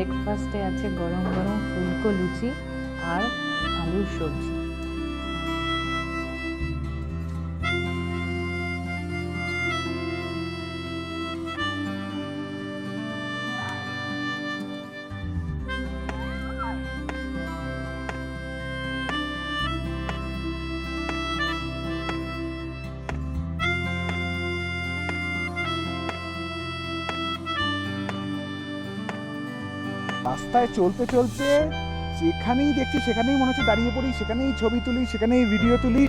ব্রেকফাস্টে আছে গরম গরম ফুলকো লুচি আর আলুর সবজি। রাস্তায় চলতে চলতে যেখানেই দেখছি সেখানেই মনে হচ্ছে দাঁড়িয়ে পড়ি, সেখানেই ছবি তুলি, সেখানেই ভিডিও তুলি।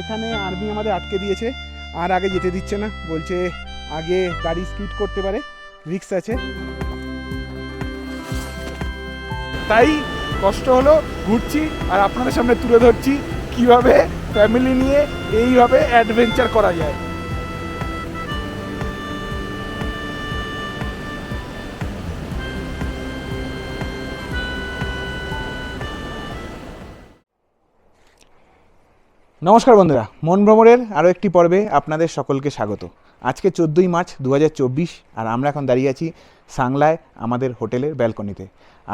এখানে আর্মি আমাদের আটকে দিয়েছে, আর আগে যেতে দিচ্ছে না। বলছে আগে গাড়ি স্কিড করতে পারে রিক্স আছে। তাই কষ্ট হলো, ঘুরছি আর আপনাদের সামনে তুলে ধরছি কীভাবে ফ্যামিলি নিয়ে এইভাবে অ্যাডভেঞ্চার করা যায়। নমস্কার বন্ধুরা, মন ভ্রমণের আরও একটি পর্বে আপনাদের সকলকে স্বাগত। আজকে চোদ্দোই মার্চ দু হাজার চব্বিশ আর আমরা এখন দাঁড়িয়ে আছি সাংলায়, আমাদের হোটেলের ব্যালকনিতে।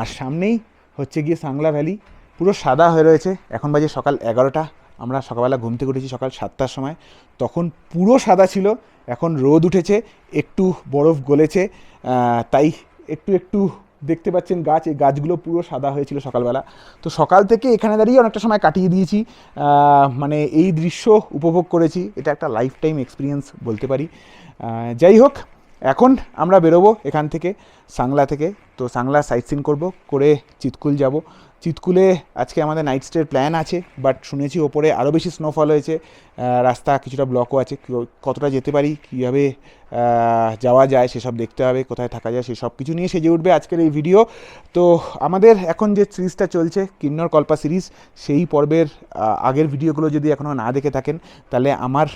আর সামনেই হচ্ছে গিয়ে সাংলা ভ্যালি, পুরো সাদা হয়ে রয়েছে। এখন বাজে সকাল এগারোটা, আমরা সকালবেলা ঘুম থেকে উঠেছি সকাল সাতটার সময়। তখন পুরো সাদা ছিল, এখন রোদ উঠেছে, একটু বরফ গলেছে তাই একটু একটু দেখতে পাচ্ছেন গাছ, এই গাছগুলো পুরো সাদা হয়েছিল সকালবেলা। তো সকাল থেকে এখানে দাঁড়িয়ে অনেকটা সময় কাটিয়ে দিয়েছি। মানে এই দৃশ্য উপভোগ করেছি। এটা একটা লাইফ টাইম এক্সপিরিয়েন্স বলতে পারি। যাই হোক, এখন আমরা বেরোবো এখান থেকে, সাংলা থেকে। তো সাংলা সাইট সিন করব, করে চিতকুল যাব। চিতকুলে আজকে আমাদের নাইট স্টের প্ল্যান আছে বাট শুনেছি ওপরে আরও বেশি স্নোফল হয়েছে। রাস্তা কিছুটা ব্লকও আছে। কতটা যেতে পারি, কীভাবে যাওয়া যায় সেসব দেখতে হবে, কোথায় থাকা যায় সেসব কিছু নিয়ে সেজে উঠবে আজকের এই ভিডিও তো আমাদের এখন যে সিরিজটা চলছে, কিন্নর কল্পা সিরিজ সেই পর্বের আগের ভিডিওগুলো যদি এখনও না দেখে থাকেন, তাহলে আমার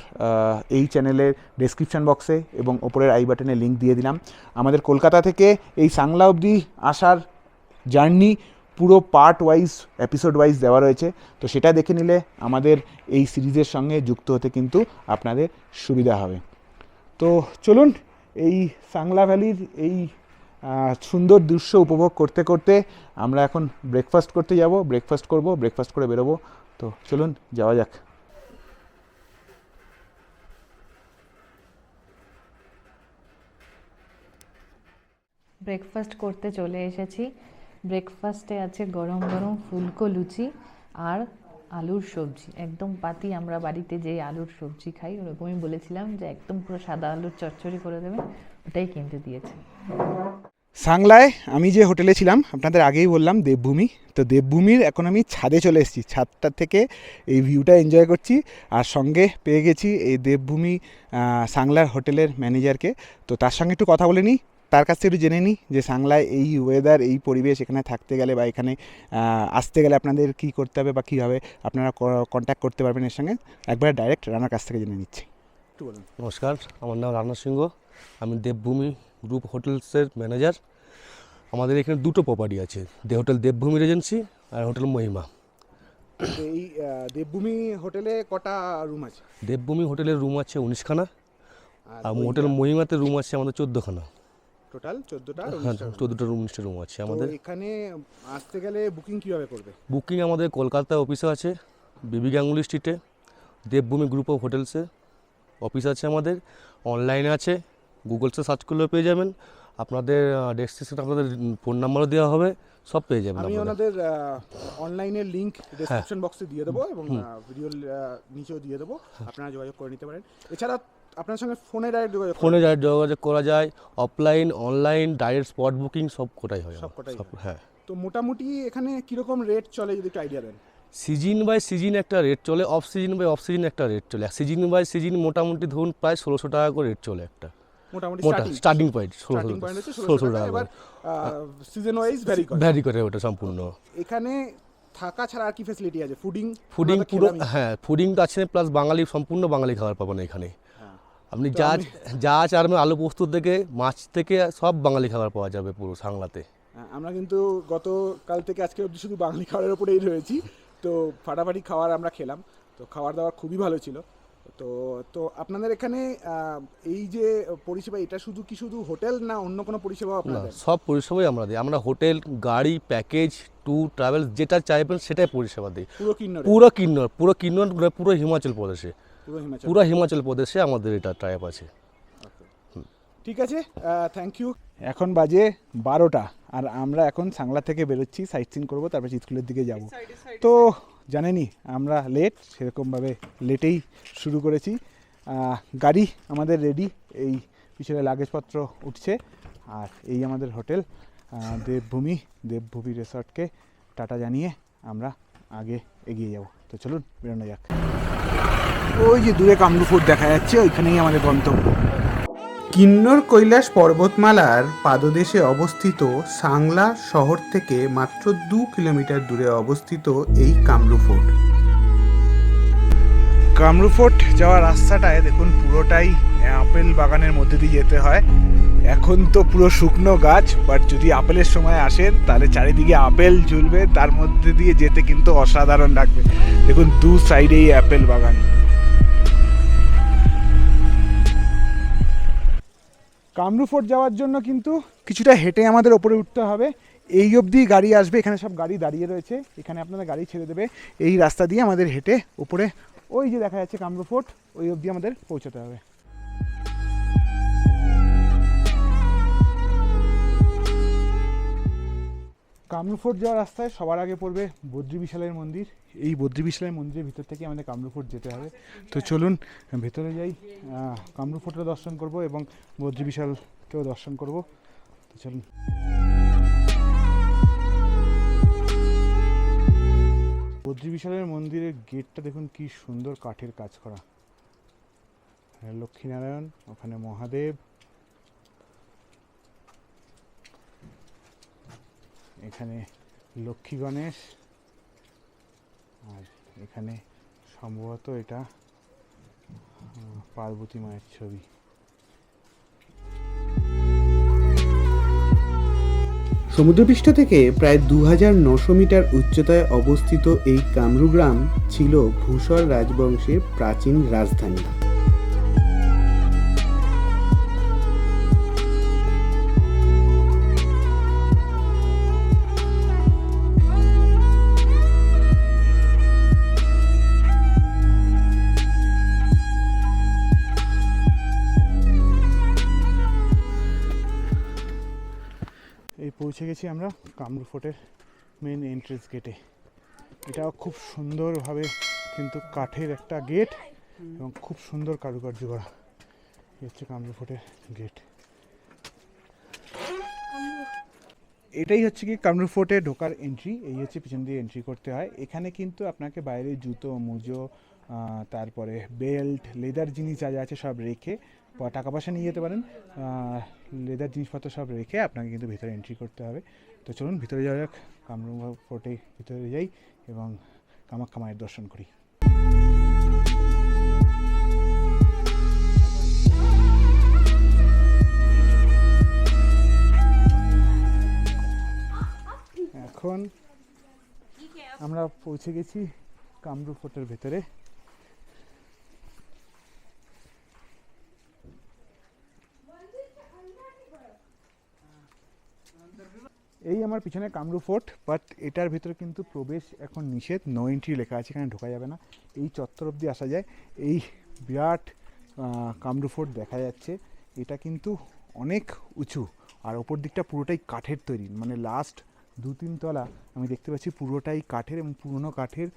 এই চ্যানেলের ডেসক্রিপশন বক্সে এবং ওপরের আই বাটনে লিঙ্ক দিয়ে দিলাম। আমাদের কলকাতা থেকে এই সাংলা অবধি আসার জার্নি পুরো পার্ট ওয়াইজ এপিসোড ওয়াইজ দেওয়া রয়েছে। তো সেটা দেখে নিলে আমাদের এই সিরিজের সঙ্গে যুক্ত হতে কিন্তু আপনাদের সুবিধা হবে। তো চলুন, এই সাংলা ভ্যালির এই সুন্দর দৃশ্য উপভোগ করতে করতে আমরা এখন ব্রেকফাস্ট করতে যাব। ব্রেকফাস্ট করব ব্রেকফাস্ট করে বেরোবো। তো চলুন, যাওয়া যাক। ব্রেকফাস্ট করতে চলে এসেছি। ব্রেকফাস্টে আছে গরম গরম ফুলকো লুচি আর আলুর সবজি। একদম পাতি আমরা বাড়িতে যে আলুর সবজি খাই, ওরকমই বলেছিলাম যে একদম পুরো সাদা আলুর চচ্চড়ি করে দেবে, ওটাই কিনতে দিয়েছে। সাংলায় আমি যে হোটেলে ছিলাম, আপনাদের আগেই বললাম দেবভূমি। তো দেবভূমির এখন আমি ছাদে চলে এসেছি ছাদটার থেকে এই ভিউটা এনজয় করছি। আর সঙ্গে পেয়ে গেছি এই দেবভূমি সাংলার হোটেলের ম্যানেজারকে তো তার সঙ্গে একটু কথা বলে নিই। তার কাছ থেকে একটু জেনে নিই যে সাংলায় এই ওয়েদার এই পরিবেশ এখানে থাকতে গেলে বা এখানে আসতে গেলে আপনাদের কী করতে হবে বা কীভাবে আপনারা কন্ট্যাক্ট করতে পারবেন এর সঙ্গে একবার ডাইরেক্ট রানার কাছ থেকে জেনে নিচ্ছি। নমস্কার আমার নাম রানা সিংহ আমি দেবভূমি গ্রুপ হোটেলসের ম্যানেজার। আমাদের এখানে দুটো প্রপার্টি আছে দে হোটেল দেবভূমি রেজেন্সি আর হোটেল মহিমা। এই দেবভূমি হোটেলে কটা রুম আছে? দেবভূমি হোটেলের রুম আছে উনিশখানা আর হোটেল মহিমাতে রুম আছে আমাদের চোদ্দোখানা। টোটাল চোদ্দোটা হ্যাঁ চোদ্দোটা রুম উনিশটা রুম আছে। আমাদের এখানে আসতে গেলে বুকিং কীভাবে করবে? বুকিং আমাদের কলকাতা অফিসে আছে বিবি গাঙ্গুলি স্ট্রিটে দেবভূমি গ্রুপ অফ হোটেলসে অফিস আছে আমাদের। অনলাইনে আছে গুগলসে সার্চ করলেও পেয়ে যাবেন। আপনাদের ডেস্টিনেশন আপনাদের ফোন নাম্বারও দেওয়া হবে সব পেয়ে যাবেন আমি ওনাদের অনলাইনের লিংক ডেসক্রিপশন বক্সে দিয়ে দেবো এবং ভিডিও নিচেও দিয়ে দেবো। আপনারা যোগাযোগ করে নিতে পারেন। এছাড়া আপনার সঙ্গে ফোনে ডাইরেক্ট যোগাযোগ ফোনে যা যোগাযোগ করা যায় offline online direct spot booking সব কোটাই হয় সব হয়। হ্যাঁ। তো মোটামুটি এখানে কীরকম রেট চলে যদি একটু আইডিয়া দেন? সিজন বাই সিজন একটা রেট চলে off season by off season একটা রেট চলে। সিজন বাই সিজন মোটামুটি ধরুন প্রায় ষোলোশো টাকা করে রেট চলে একটা। মোটামুটি মোটা স্টার্টিং পয়েন্ট ষোলোশো টাকা। সিজন ওয়াইজ ভ্যারি করে। ভ্যারি করে ওটা সম্পূর্ণ। এখানে থাকা ছাড়া আর কি ফেসিলিটি আছে? ফুডিং ফুডিং পুরো হ্যাঁ ফুডিং তো আছে প্লাস বাঙালি সম্পূর্ণ বাঙালি খাবার পাবেন এখানে। আপনি যা যা চারমে আলু পোস্ত থেকে মাছ থেকে সব বাঙালি খাবার পাওয়া যাবে পুরো সাংলাতে। হ্যাঁ, আমরা কিন্তু গতকাল থেকে আজকে অবধি শুধু বাঙালি খাবারের উপরেই রয়েছি। তো ফাটাফাটি খাবার আমরা খেলাম। তো খাবার দাবার খুবই ভালো ছিল। তো তো আপনাদের এখানে এই যে পরিষেবা এটা শুধু কি শুধু হোটেল না অন্য কোনো পরিষেবা আপনাদের? সব পরিষেবাই আমরা দিই। আমরা হোটেল গাড়ি প্যাকেজ ট্যুর ট্রাভেল যেটা চাইবেন সেটাই পরিষেবা দিই। পুরো কিন্নর? পুরো কিন্নর পুরো কিন্নর পুরো হিমাচল প্রদেশে। পুরো হিমাচল প্রদেশে আমাদের এটা ট্রাইব আছে। ঠিক আছে থ্যাংক ইউ এখন বাজে বারোটা আর আমরা এখন সাংলা থেকে বেরোচ্ছি সাইট সিন করব তারপর চিতকুলের দিকে যাব। তো জানেনই আমরা লেট সেরকমভাবে লেটেই শুরু করেছি। গাড়ি আমাদের রেডি এই পিছনে লাগেজপত্র উঠছে আর এই আমাদের হোটেল দেবভূমি দেবভূমি রিসর্টকে টাটা জানিয়ে আমরা আগে এগিয়ে যাব। তো চলুন বেরোনো যাক। ওই যে দূরে কামরুপুর দেখা যাচ্ছে ওইখানেই আমাদের গন্তব্য। কিন্নর কৈলাস পর্বতমালার পাদদেশে অবস্থিত সাংলা শহর থেকে মাত্র দু কিলোমিটার দূরে অবস্থিত এই কামরু ফোর্ট। কামরু ফোর্ট যাওয়ার রাস্তাটায় দেখুন পুরোটাই আপেল বাগানের মধ্যে দিয়ে যেতে হয়। এখন তো পুরো শুকনো গাছ বাট যদি আপেলের সময় আসেন তাহলে চারিদিকে আপেল ঝুলবে, তার মধ্যে দিয়ে যেতে কিন্তু অসাধারণ লাগবে। দেখুন, দু সাইডেই আপেল বাগান। কামরু ফোর্ট যাওয়ার জন্য কিন্তু কিছুটা হেঁটে আমাদের ওপরে উঠতে হবে। এই অবধি গাড়ি আসবে, এখানে সব গাড়ি দাঁড়িয়ে রয়েছে। এখানে আপনারা গাড়ি ছেড়ে দেবে। এই রাস্তা দিয়ে আমাদের হেঁটে উপরে ওই যে দেখা যাচ্ছে কামরু ফোর্ট, ওই অবধি আমাদের পৌঁছাতে হবে। কামরু ফোর্ট যাওয়ার রাস্তায় সবার আগে পড়বে বদ্রী বিশালের মন্দির। এই বদ্রী বিশালের মন্দিরের ভিতর থেকে আমাদের কামরু ফোর্ট যেতে হবে। তো চলুন ভেতরে যাই। আহ, দর্শন করব এবং বদ্রী বিশালকেও দর্শন করব। তো চলুন। বদ্রী বিশালের মন্দিরের গেটটা দেখুন কি সুন্দর কাঠের কাজ করা। লক্ষ্মীনারায়ণ ওখানে মহাদেব এখানে লক্ষ্মী গণেশ, আর এখানে সম্ভবত এটা পার্বতী মায়ের ছবি। সমুদ্রপৃষ্ঠ থেকে প্রায় দু হাজার নশো মিটার উচ্চতায় অবস্থিত এই কামরু গ্রাম ছিল ভূষর রাজবংশের প্রাচীন রাজধানী। পৌঁছে গেছি আমরা কামরু ফোর্টের মেন এন্ট্রেন্স গেটে এটাও খুব সুন্দরভাবে কিন্তু কাঠের একটা গেট এবং খুব সুন্দর কারুকার্য করা। হচ্ছে কামরু ফোর্টের গেট এটাই হচ্ছে কি কামরু ফোর্টে ঢোকার এন্ট্রি এই হচ্ছে পিছন দিয়ে এন্ট্রি করতে হয়। এখানে কিন্তু আপনাকে বাইরে জুতো, মুজো তারপরে বেল্ট লেদার জিনিস যা যা আছে সব রেখে টাকা পয়সা নিয়ে যেতে পারেন। লেদার জিনিসপত্র সব রেখে আপনাকে কিন্তু ভিতরে এন্ট্রি করতে হবে। তো চলুন ভিতরে যাওয়া যাক কামরু ফোর্টে ভিতরে যাই এবং কামাখ্যা মায়ের দর্শন করি। এখন আমরা পৌঁছে গেছি কামরু ফোর্টের ভেতরে। এই আমার পিছনে কামরু ফোর্ট বাট এটার ভিতরে কিন্তু প্রবেশ এখন নিষেধ নো এন্ট্রি লেখা আছে এখানে ঢোকা যাবে না। এই চত্বর অবধি আসা যায়। এই বিরাট আহ, কামরু ফোর্ট দেখা যাচ্ছে। এটা কিন্তু অনেক উঁচু আর ওপর দিকটা পুরোটাই কাঠের তৈরি। মানে লাস্ট দু তিন তলা আমি দেখতে পাচ্ছি পুরোটাই কাঠের এবং পুরনো কাঠের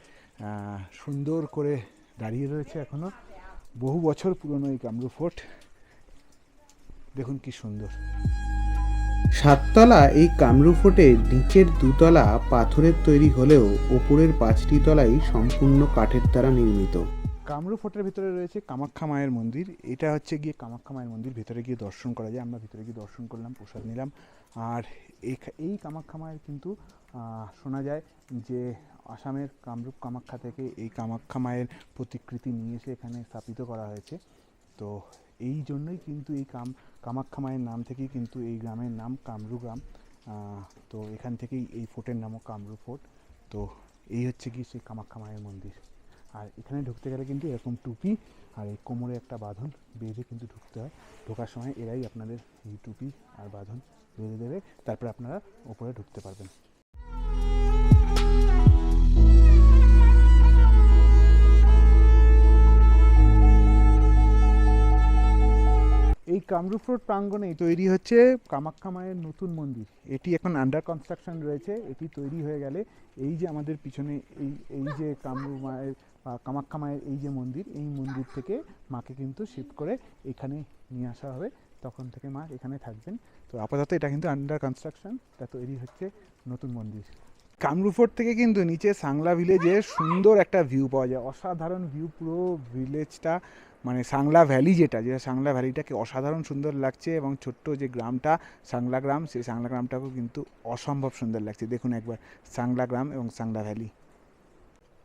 সুন্দর করে দাঁড়িয়ে রয়েছে এখনও বহু বছর পুরনো এই কামরু ফোর্ট। দেখুন কি সুন্দর। সাততলা এই কামরু ফোর্টের নিচের দুতলা পাথরের তৈরি হলেও ওপরের পাঁচটি তলাই সম্পূর্ণ কাঠের দ্বারা নির্মিত। কামরু ফোর্টের ভিতরে রয়েছে কামাখ্যা মায়ের মন্দির। এটা হচ্ছে গিয়ে কামাখ্যা মায়ের মন্দির। ভিতরে গিয়ে দর্শন করা যায়। আমরা ভিতরে গিয়ে দর্শন করলাম, প্রসাদ নিলাম। আর এই কামাখ্যা মায়ের কিন্তু শোনা যায় যে আসামের কামরূপ কামাখ্যা থেকে এই কামাখ্যা মায়ের প্রতিকৃতি নিয়ে এসে এখানে স্থাপিত করা হয়েছে। তো এই জন্যই কিন্তু এই কাম কামাখ্যা মায়ের নাম থেকেই কিন্তু এই গ্রামের নাম কামরু গ্রাম। তো এখান থেকেই এই ফোর্টের নামও কামরু ফোর্ট। তো এই হচ্ছে কি সেই কামাখ্যা মায়ের মন্দির। আর এখানে ঢুকতে গেলে কিন্তু এরকম টুপি আর এই কোমরে একটা বাঁধন বেঁধে কিন্তু ঢুকতে হয়। ঢোকার সময় এরাই আপনাদের এই টুপি আর বাঁধন বেঁধে দেবে। তারপরে আপনারা ওপরে ঢুকতে পারবেন। কামরূপ রোড প্রাঙ্গণেই তৈরি হচ্ছে কামাখ্যা মায়ের নতুন মন্দির। এটি এখন আন্ডার কনস্ট্রাকশন রয়েছে, এটি তৈরি হয়ে গেলে এই যে আমাদের পিছনে এই এই যে কামরূপ মায়ের, বা কামাখ্যা মায়ের এই যে মন্দির, এই মন্দির থেকে মাকে কিন্তু শিফট করে এখানে নিয়ে আসা হবে। তখন থেকে মা এখানে থাকবেন। তো আপাতত এটা কিন্তু আন্ডার কনস্ট্রাকশন এটা তৈরি হচ্ছে নতুন মন্দির। কামরূপ রোড থেকে কিন্তু নিচে সাংলা ভিলেজে সুন্দর একটা ভিউ পাওয়া যায়। অসাধারণ ভিউ পুরো ভিলেজটা মানে সাংলা ভ্যালি যেটা যেটা সাংলা ভ্যালিটাকে অসাধারণ সুন্দর লাগছে এবং ছোট্ট যে গ্রামটা, সাংলা গ্রাম, সেই সাংলা গ্রামটাকেও কিন্তু অসম্ভব সুন্দর লাগছে। দেখুন একবার সাংলা গ্রাম এবং সাংলা ভ্যালি।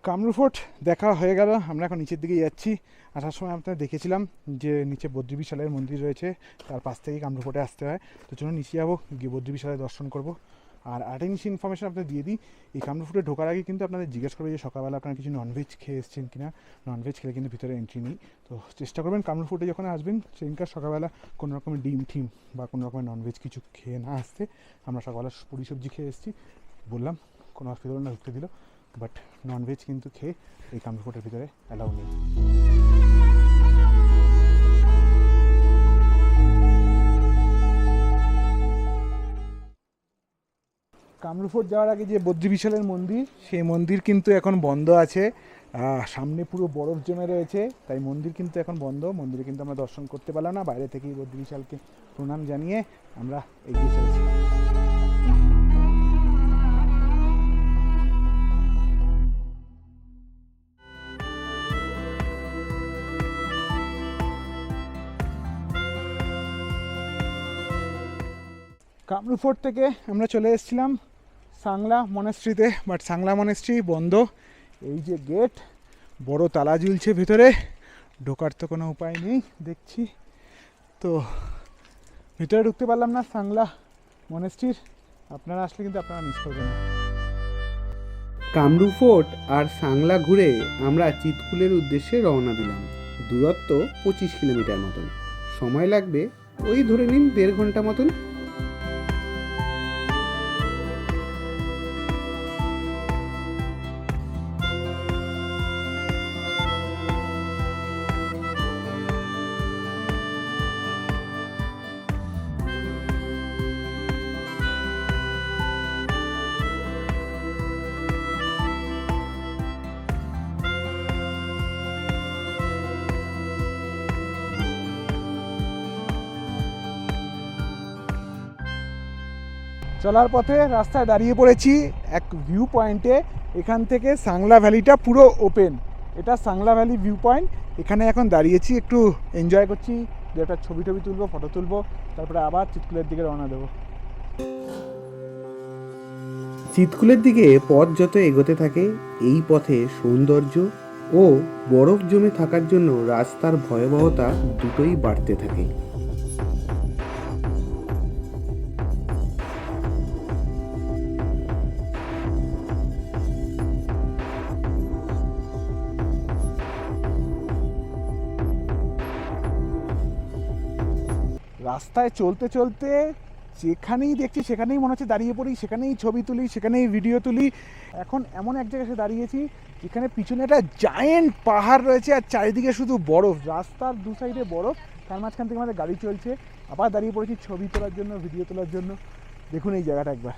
কামরূপ ফোর্ট দেখা হয়ে গেল, আমরা এখন নিচের দিকে যাচ্ছি। আসার সময় আপনারা দেখেছিলাম যে নিচে বদ্রী মন্দির রয়েছে, তার পাশ থেকেই কামরূপ ফোর্টে আসতে হয়। তো চলুন নিচে যাব, গিয়ে বদ্রী দর্শন করব। আর আরেকটা জিনিস ইনফরমেশন আপনাদের দিয়ে দিই, এই ফোর্টে ঢোকার আগে কিন্তু আপনাদের জিজ্ঞেস করবে যে সকালবেলা আপনারা কিছু ননভেজ খেয়ে এসেছেন কিনা? ননভেজ খেলে কিন্তু ভিতরে এন্ট্রি নেই। তো চেষ্টা করবেন কামরূপ ফোর্টে যখন আসবেন সেদিনকার সকালবেলা কোনো রকমের ডিম টিম বা কোনো রকমের ননভেজ কিছু খেয়ে না আসতে, আমরা সকালবেলা পুরি সবজি খেয়ে এসেছি। বললাম, কোনো অসুবিধা না, ঢুকতে দিল। বাট ননভেজ কিন্তু খেয়ে এই কামরূপ ফোর্টের ভিতরে অ্যালাউ নেই। কামরূপ ফোর্ট যাওয়ার আগে যে বদ্রী বিশালের মন্দির, সেই মন্দির কিন্তু এখন বন্ধ আছে। সামনে পুরো বরফ জমে রয়েছে, তাই মন্দির কিন্তু এখন বন্ধ। মন্দিরে কিন্তু আমরা দর্শন করতে পারলাম না। বাইরে থেকেই বদ্রী বিশালকে প্রণাম জানিয়ে আমরা এগিয়ে চলেছি। কামরূপ ফোর্ট থেকে আমরা চলে এসেছিলাম সাংলা মনেস্ট্রিতে বাট সাংলা মনেস্ট্রি বন্ধ। এই যে গেট বড় তালা ঝুলছে ভেতরে। ঢোকার তো কোনো উপায় নেই, দেখছি। তো, ভিতরে ঢুকতে পারলাম না সাংলা মনেস্ট্রির আপনারা আসলে কিন্তু আপনারা মিস করবেন না। কামরূপ ফোর্ট আর সাংলা ঘুরে আমরা চিতকুলের উদ্দেশ্যে রওনা দিলাম। দূরত্ব পঁচিশ কিলোমিটার মতন। সময় লাগবে ওই ধরে নিন দেড় ঘণ্টা মতন। চলার পথে রাস্তায় দাঁড়িয়ে পড়েছি। এক ভিউ পয়েন্টে এখান থেকে সাংলা ভ্যালিটা পুরো ওপেন এটা সাংলা ভ্যালি ভিউ পয়েন্ট এখানে এখন দাঁড়িয়েছি, একটু এনজয় করছি। দু একটা ছবি টবি তুলবো ফটো তুলবো, তারপরে আবার চিতকুলের দিকে রওনা দেবো। চিতকুলের দিকে পথ যত এগোতে থাকে, এই পথে সৌন্দর্য ও বরফ জমে থাকার জন্য রাস্তার ভয়াবহতা দুটোই বাড়তে থাকে। রাস্তায় চলতে চলতে যেখানেই দেখছি সেখানেই মনে হচ্ছে দাঁড়িয়ে পড়ি, সেখানেই ছবি তুলি, সেখানেই ভিডিও তুলি। এখন এমন এক জায়গায় এসে দাঁড়িয়েছি, যেখানে পিছনে একটা জায়েন্ট পাহাড় রয়েছে আর চারিদিকে শুধু বরফ। রাস্তার দু সাইডে বরফ, তার মাঝখান থেকে আমাদের গাড়ি চলছে। আবার দাঁড়িয়ে পড়েছি ছবি তোলার জন্য ভিডিও তোলার জন্য। দেখুন এই জায়গাটা একবার।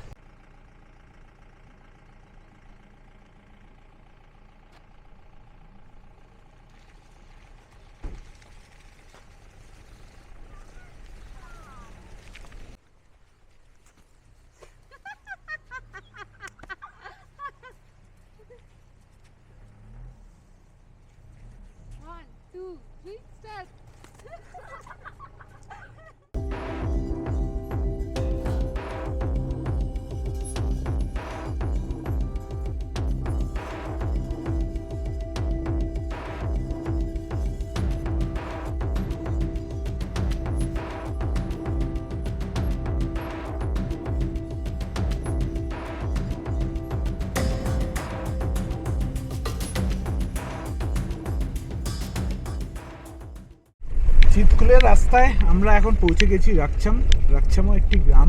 চিতকুলের রাস্তায় আমরা এখন পৌঁছে গেছি রাকছাম রাকছামও একটি গ্রাম।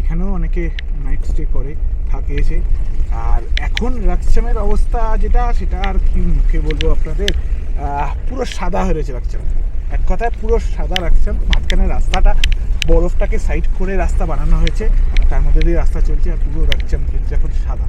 এখানেও অনেকে নাইট স্টে করে, থাকে এসে। আর এখন রাকছামের অবস্থা যেটা, সেটা আর কি মুখে বলব আপনাদের পুরো সাদা হয়ে রয়েছে রাকছাম এক কথায় পুরো সাদা রাকছাম মাঝখানে রাস্তাটা, বরফটাকে সাইড করে রাস্তা বানানো হয়েছে। তার মধ্যে দিয়ে রাস্তা চলছে আর পুরো রাকছাম কিন্তু এখন সাদা।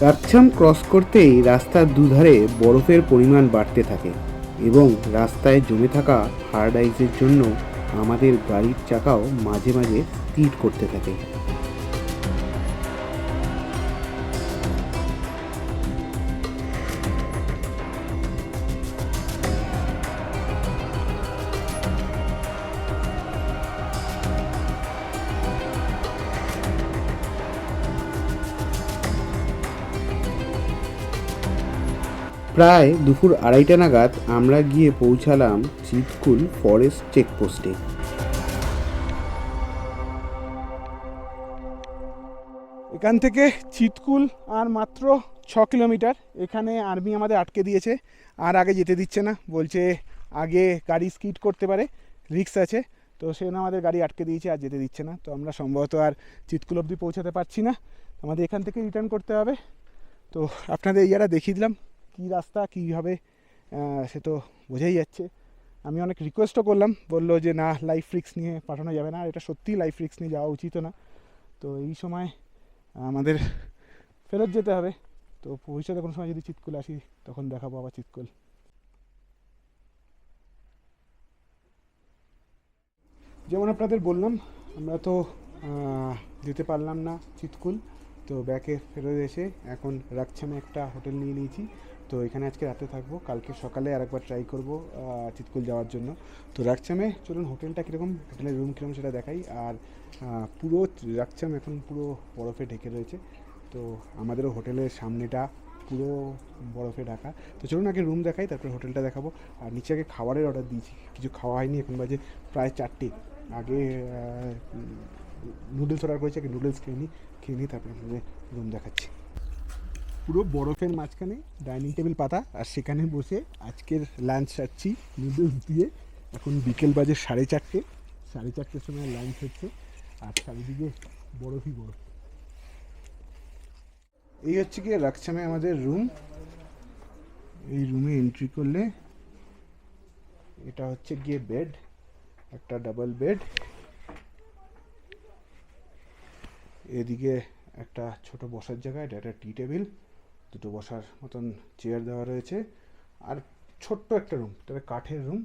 রাকছাম ক্রস করতেই রাস্তার দুধারে বরফের পরিমাণ বাড়তে থাকে এবং রাস্তায় জমে থাকা হার্ড আইসের জন্য আমাদের গাড়ির চাকাও মাঝে মাঝে স্কিড করতে থাকে। প্রায় দুপুর আড়াইটা নাগাদ আমরা গিয়ে পৌঁছালাম চিতকুল ফরেস্ট চেকপোস্টে। এখান থেকে চিতকুল আর মাত্র ছ কিলোমিটার। এখানে আর্মি আমাদের আটকে দিয়েছে, আর আগে যেতে দিচ্ছে না। বলছে আগে গাড়ি স্কিড করতে পারে রিক্স আছে। তো সেজন্য আমাদের গাড়ি আটকে দিয়েছে, আর যেতে দিচ্ছে না। তো আমরা সম্ভবত আর চিতকুল অবধি পৌঁছাতে পারছি না। আমাদের এখান থেকে রিটার্ন করতে হবে। তো আপনাদের ইয়ারা দেখিয়ে দিলাম। কী রাস্তা কীভাবে সে তো বোঝাই যাচ্ছে। আমি অনেক রিকোয়েস্টও করলাম, বলল যে, না লাইফ রিক্স নিয়ে পাঠানো যাবে না এটা সত্যিই লাইফ রিক্স নিয়ে যাওয়া উচিত না। তো এই সময় আমাদের ফেরত যেতে হবে। তো ভবিষ্যতে কোনো সময় যদি চিতকুল আসি, তখন দেখাবো আবার চিতকুল যেমন আপনাদের বললাম, আমরা তো যেতে পারলাম না চিতকুল তো ব্যাকে ফেরত এসে এখন রাকছামে একটা হোটেল নিয়ে নিয়েছি। তো এখানে আজকে রাতে থাকব। কালকে সকালে আরেকবার ট্রাই করব চিতকুল যাওয়ার জন্য। তো রাকছামে চলুন হোটেলটা কীরকম, হোটেলের রুম কীরকম সেটা দেখাই। আর পুরো রাকছাম এখন পুরো বরফে ঢেকে রয়েছে। তো আমাদেরও হোটেলের সামনেটা পুরো বরফে ঢাকা। তো চলুন আগে রুম দেখাই, তারপরে হোটেলটা দেখাবো। আর নিচে আগে খাবারের অর্ডার দিয়েছি। কিছু খাওয়া হয়নি, এখন বাজে প্রায় চারটে। আগে নুডলস অর্ডার করেছি, আগে নুডলস খেয়ে নিই খেয়ে নিই তারপরে রুম দেখাচ্ছি। পুরো বরফের মাঝখানে ডাইনিং টেবিল পাতা, আর সেখানে বসে আজকের লাঞ্চ সারছি নুডলস দিয়ে। এখন বিকেল বাজে সাড়ে চারটে। সাড়ে চারটের সময় লাঞ্চ হচ্ছে, আর চারিদিকে বরফই বরফ। এই হচ্ছে কি রাকছামে আমাদের রুম এই রুমে এন্ট্রি করলে এটা হচ্ছে গিয়ে বেড একটা ডাবল বেড এদিকে একটা ছোট বসার জায়গা, এটা একটা টি টেবিল দুটো বসার মতন চেয়ার দেওয়া রয়েছে। আর ছোট্ট একটা রুম এটা কাঠের রুম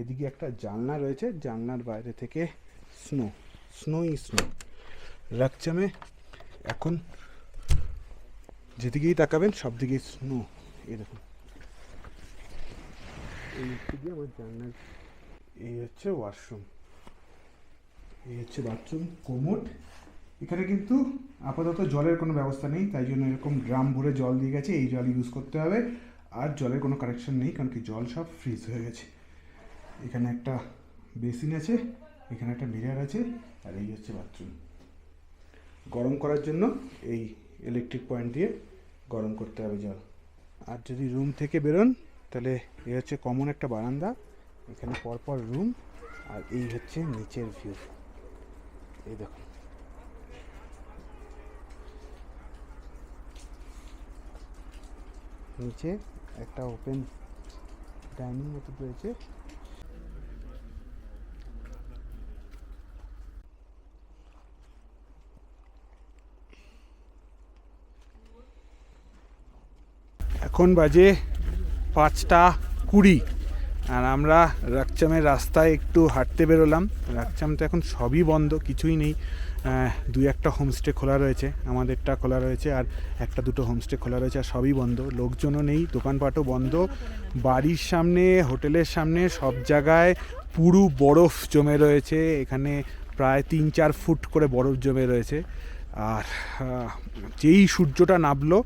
এদিকে একটা জানলা রয়েছে, জানলার বাইরে থেকে স্নো স্নোই স্নো রাকচামে এখন যেদিকেই তাকাবেন সব দিকেই স্নো এই দেখুন। এই আমার জানলার, এই হচ্ছে ওয়াশরুম এই হচ্ছে বাথরুম কোমোড এখানে কিন্তু আপাতত জলের কোনো ব্যবস্থা নেই, তাই জন্য এরকম ড্রাম ভরে জল দিয়ে গেছে, এই জল ইউজ করতে হবে। আর জলের কোনো কানেকশন নেই, কারণ কি জল সব ফ্রিজ হয়ে গেছে। এখানে একটা বেসিন আছে, এখানে একটা মিরার আছে, আর এই হচ্ছে বাথরুম গরম করার জন্য এই ইলেকট্রিক পয়েন্ট দিয়ে গরম করতে হবে জল। আর যদি রুম থেকে বেরোন, তাহলে এ হচ্ছে কমন একটা বারান্দা, এখানে পরপর রুম আর এই হচ্ছে নিচের ভিউ এই দেখুন। নিচে একটা ওপেন ডাইনিং মতো রয়েছে। এখন বাজে পাঁচটা কুড়ি, আর আমরা রাকচামের রাস্তায় একটু হাঁটতে বেরোলাম। রাকচাম তো এখন সবই বন্ধ, কিছুই নেই। দুই একটা হোমস্টে খোলা রয়েছে, আমাদেরটা খোলা রয়েছে আর একটা দুটো হোমস্টে খোলা রয়েছে আর সবই বন্ধ। লোকজনও নেই, দোকানপাটও বন্ধ। বাড়ির সামনে, হোটেলের সামনে, সব জায়গায় পুরো বরফ জমে রয়েছে। এখানে প্রায় তিন চার ফুট করে বরফ জমে রয়েছে। আর যেই সূর্যটা নামলো,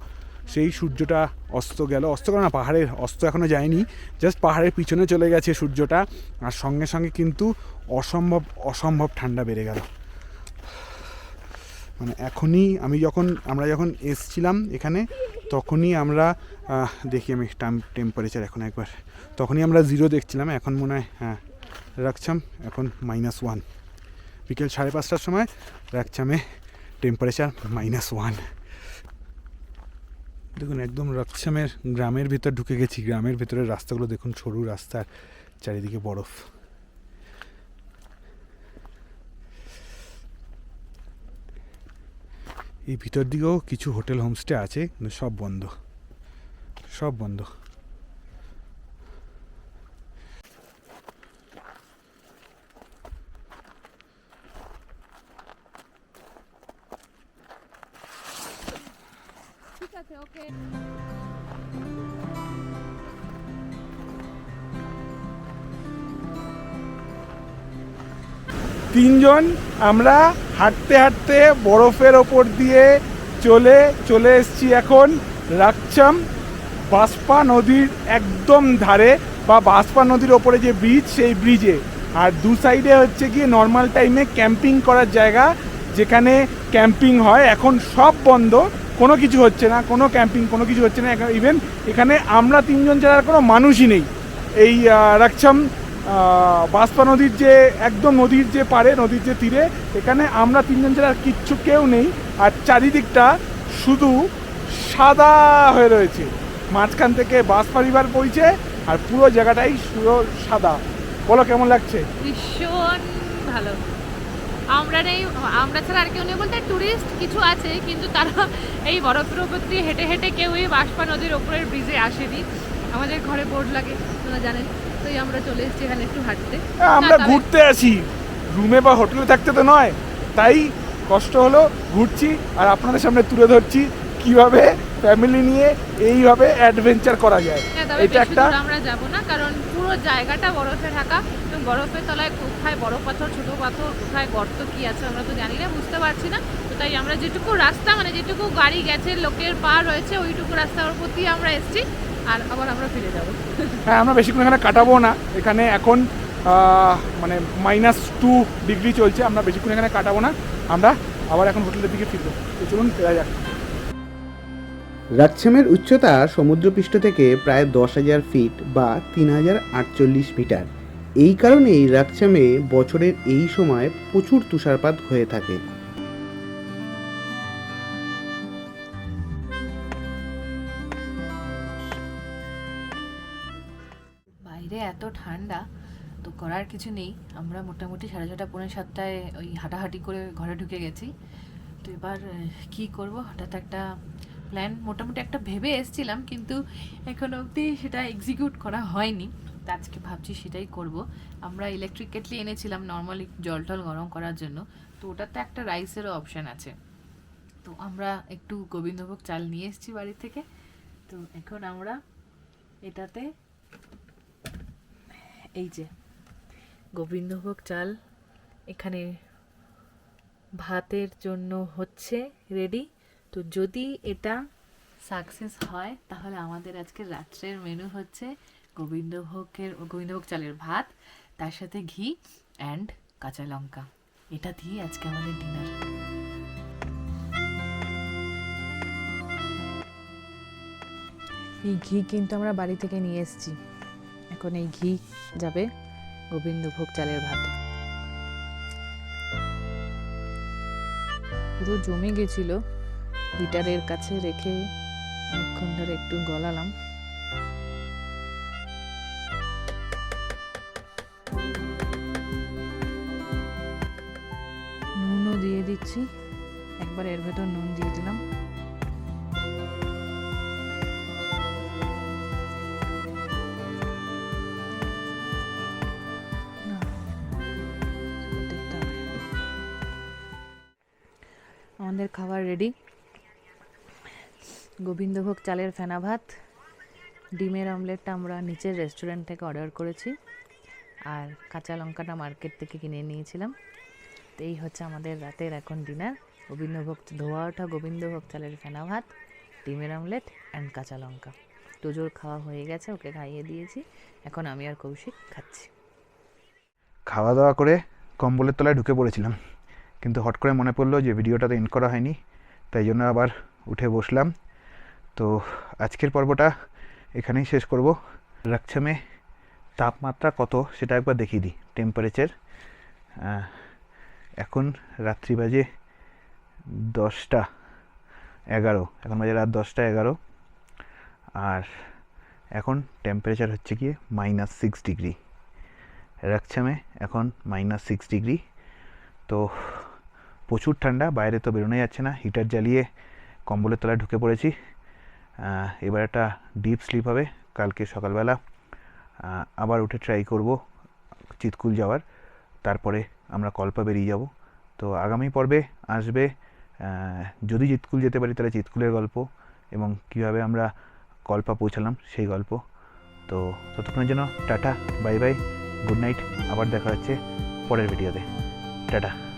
সেই সূর্যটা অস্ত গেল। অস্ত গেল না, পাহাড়ের, অস্ত এখনও যায়নি। জাস্ট পাহাড়ের পিছনে চলে গেছে সূর্যটা। আর সঙ্গে সঙ্গে কিন্তু অসম্ভব অসম্ভব ঠান্ডা বেড়ে গেল। মানে এখনই আমি যখন, আমরা যখন এসছিলাম এখানে, তখনই আমরা দেখি আমি টেম্পারেচার এখন একবার, তখনই আমরা জিরো দেখছিলাম, এখন মনে হয় হ্যাঁ রাখছাম, এখন মাইনাস ওয়ান বিকেল সাড়ে পাঁচটার সময় রাখছামে টেম্পারেচার মাইনাস ওয়ান দেখুন, একদম রকছামের গ্রামের ভিতর ঢুকে গেছি, গ্রামের ভেতরের রাস্তাগুলো দেখুন, সরু রাস্তার চারিদিকে বরফ। এই ভিতর দিকেও কিছু হোটেল হোমস্টে আছে, কিন্তু সব বন্ধ। সব বন্ধ। ঠিক আছে, ওকে। তিনজন আমরা হাঁটতে হাঁটতে বরফের ওপর দিয়ে চলে চলে এসেছি এখন রাকচাম বাসপা নদীর একদম ধারে বা বাসপা নদীর ওপরে যে ব্রিজ সেই ব্রিজে আর দু সাইডে হচ্ছে গিয়ে নর্মাল টাইমে ক্যাম্পিং করার জায়গা যেখানে ক্যাম্পিং হয়। এখন সব বন্ধ কোনো কিছু হচ্ছে না কোনো ক্যাম্পিং কোনো কিছু হচ্ছে না। ইভেন এখানে আমরা তিনজন ছাড়া আর কোনো মানুষই নেই। এই আহ, বাসপা নদীর যে, একদম নদীর যে পারে নদীর যে তীরে, এখানে আমরা তিনজন ছাড়া কিচ্ছু কেউ নেই। আর চারিদিকটা শুধু সাদা হয়ে রয়েছে। মাঝখান থেকে বাস পরিবার বইছে আর পুরো জায়গাটাই পুরো সাদা। বলো কেমন লাগছে? ভীষণ ভালো। আমরা নেই, আমরা ছাড়া আর কেউ নেই বলতে টুরিস্ট কিছু আছে, কিন্তু তারা এই বরফের উপর দিয়ে হেঁটে হেঁটে কেউই বাষ্পা নদীর ওপরের ব্রিজে আসেনি। আমাদের ঘরে বোর্ড লাগে আপনারা জানেন এই আমরা চলে এসেছি এখানে একটু হাঁটতে। আমরা ঘুরতে আসি। রুমে বা হোটেলে থাকতে তো নয় তাই কষ্ট হলো ঘুরছি আর আপনাদের সামনে তুলে ধরছি কীভাবে ফ্যামিলি নিয়ে এইভাবে অ্যাডভেঞ্চার করা যায়। হ্যাঁ এটা একটা আমরা যাব না কারণ পুরো জায়গাটা বরফে ঢাকা। বরফের তলায় কোথায় বড় পাথর ছোট পাথর কোথায় গর্ত কি আছে আমরা তো জানি না বুঝতে পারছি না। তো তাই আমরা যেটুকু রাস্তা মানে যেটুকু গাড়ি গেছে লোকের পা রয়েছে ওইটুকু রাস্তার দিয়ে আমরা এসেছি। আর আবার আমরা ফিরে যাব। হ্যাঁ আমরা বেশিক্ষণ এখানে কাটাবো না। এখানে এখন মানে মাইনাস টু ডিগ্রি চলছে আমরা বেশিক্ষণ এখানে কাটাবো না। আমরা আবার এখন হোটেলের দিকে ফিরবো। তো চলুন ফেরা যাক। রাকছামের উচ্চতা সমুদ্রপৃষ্ঠ থেকে প্রায় দশ হাজার ফিট বা তিন হাজার আটচল্লিশ মিটার এই কারণেই রাকছামে বছরের এই সময় প্রচুর তুষারপাত হয়ে থাকে। এত ঠান্ডা, তো করার কিছু নেই। আমরা মোটামুটি সাড়ে ছটা পৌনে সাতটায় ওই হাঁটাহাঁটি করে ঘরে ঢুকে গেছি। তো এবার কি করব? হঠাৎ একটা প্ল্যান মোটামুটি একটা ভেবে এসেছিলাম, কিন্তু এখন অবধি সেটা এক্সিকিউট করা হয়নি। তো আজকে ভাবছি সেটাই করব। আমরা ইলেকট্রিক কেটলি এনেছিলাম নর্মালি জল টল গরম করার জন্য। তো ওটাতে একটা রাইসেরও অপশান আছে। তো আমরা একটু গোবিন্দভোগ চাল নিয়ে এসেছি বাড়ি থেকে। তো এখন আমরা এটাতে এই যে, গোবিন্দভোগ চাল এখানে ভাতের জন্য হচ্ছে রেডি তো যদি এটা সাকসেস হয়, তাহলে আমাদের আজকে রাত্রের মেনু হচ্ছে গোবিন্দভোগের, গোবিন্দভোগ চালের ভাত, তার সাথে ঘি অ্যান্ড কাঁচা লঙ্কা। এটা দিয়ে আজকে আমাদের ডিনার এই ঘি কিন্তু আমরা বাড়ি থেকে নিয়ে এসেছি। এখন এই ঘি যাবে গোবিন্দভোগ চালের ভাতে। পুরো জমে গেছিল। হিটারের কাছে রেখে অনেকক্ষণ ধরে একটু গলালাম। নুনও দিয়ে দিচ্ছি। একবার এর ভেতর নুন দিয়ে দিলাম। আমাদের খাবার রেডি গোবিন্দভোগ চালের ফেনা ভাত, ডিমের অমলেটটা আমরা নিচের রেস্টুরেন্ট থেকে অর্ডার করেছি। আর কাঁচা লঙ্কাটা মার্কেট থেকে কিনে নিয়েছিলাম। তো এই হচ্ছে আমাদের রাতের এখন ডিনার গোবিন্দভোগ ধোয়া ওঠা গোবিন্দভোগ চালের ফেনা ভাত, ডিমের অমলেট অ্যান্ড কাঁচা লঙ্কা। তোজোর খাওয়া হয়ে গেছে, ওকে খাইয়ে দিয়েছি। এখন আমি আর কৌশিক খাচ্ছি। খাওয়া দাওয়া করে কম্বলের তলায় ঢুকে পড়েছিলাম। কিন্তু হট করে মনে পড়ল যে ভিডিওটা তো এন্ড করা হয়নি, তাই জন্য আবার উঠে বসলাম। তো আজকের পর্বটা এখানেই শেষ করব। রাকছামে তাপমাত্রা কত সেটা একবার দেখিয়ে দিই টেম্পারেচার এখন রাত্রি বাজে দশটা এগারো, এখন বাজে রাত দশটা এগারো। আর এখন টেম্পারেচার হচ্ছে গিয়ে মাইনাস সিক্স ডিগ্রি রাকছামে এখন মাইনাস সিক্স ডিগ্রি তো প্রচুর ঠান্ডা, বাইরে তো বেরোনো যাচ্ছে না হিটার জ্বালিয়ে কম্বলের তলায় ঢুকে পড়েছি। এবার একটা ডিপ স্লিপ হবে, কালকে সকালবেলা। আবার উঠে ট্রাই করব চিতকুল যাওয়ার। তারপরে আমরা কল্পা বেরিয়ে যাব। তো আগামী পর্বে আসবে যদি চিতকুল যেতে পারি তাহলে চিতকুলের গল্প এবং কীভাবে আমরা কল্পা পৌঁছালাম সেই গল্প। তো ততক্ষণের জন্য tata bye bye good night আবার দেখা হচ্ছে পরের ভিডিওতে টাটা।